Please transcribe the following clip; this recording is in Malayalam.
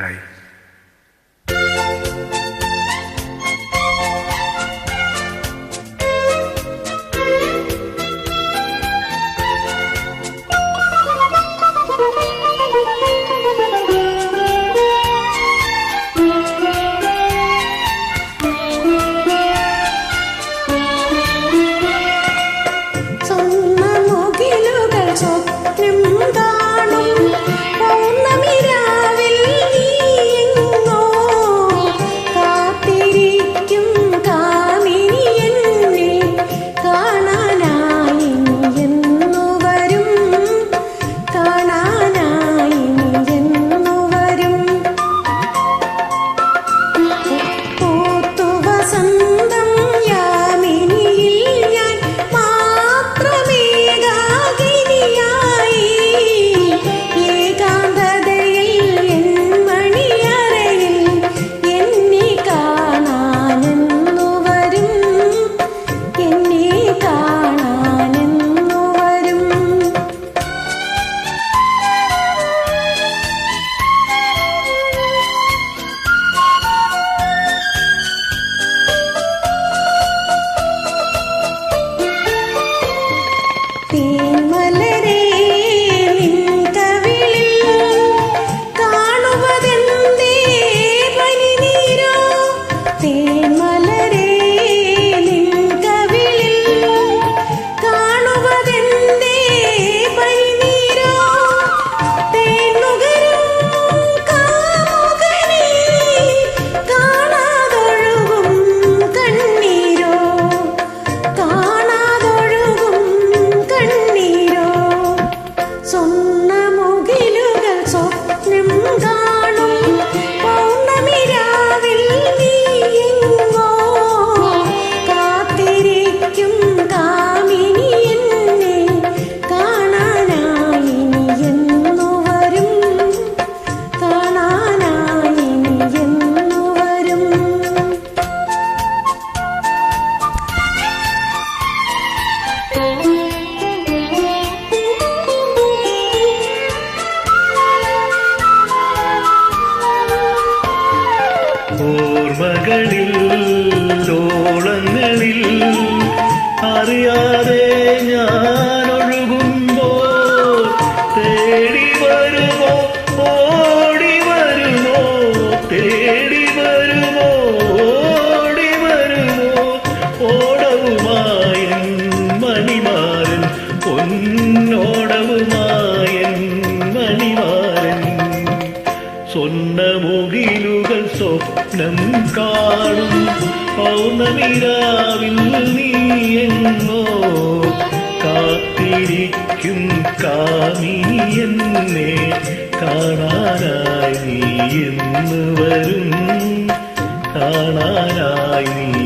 来。सकती ഓടി വരുമോ? തേടി വരുമോ? ഓടി വരുമോ? ഓടവുമായൻ മണിമാരൻ പൊന്നോടവുമായൻ മണിമാരൻ. സ്വന്ന മുകിലുകൾ സ്വപ്നം കാണും. പൗർണമിരാവിൽ നീ എങ്ങോ കാത്തിരിക്കും കാമിയൻ കാണാനായി നീ എന്ന് വരും. കാണാനായി നീ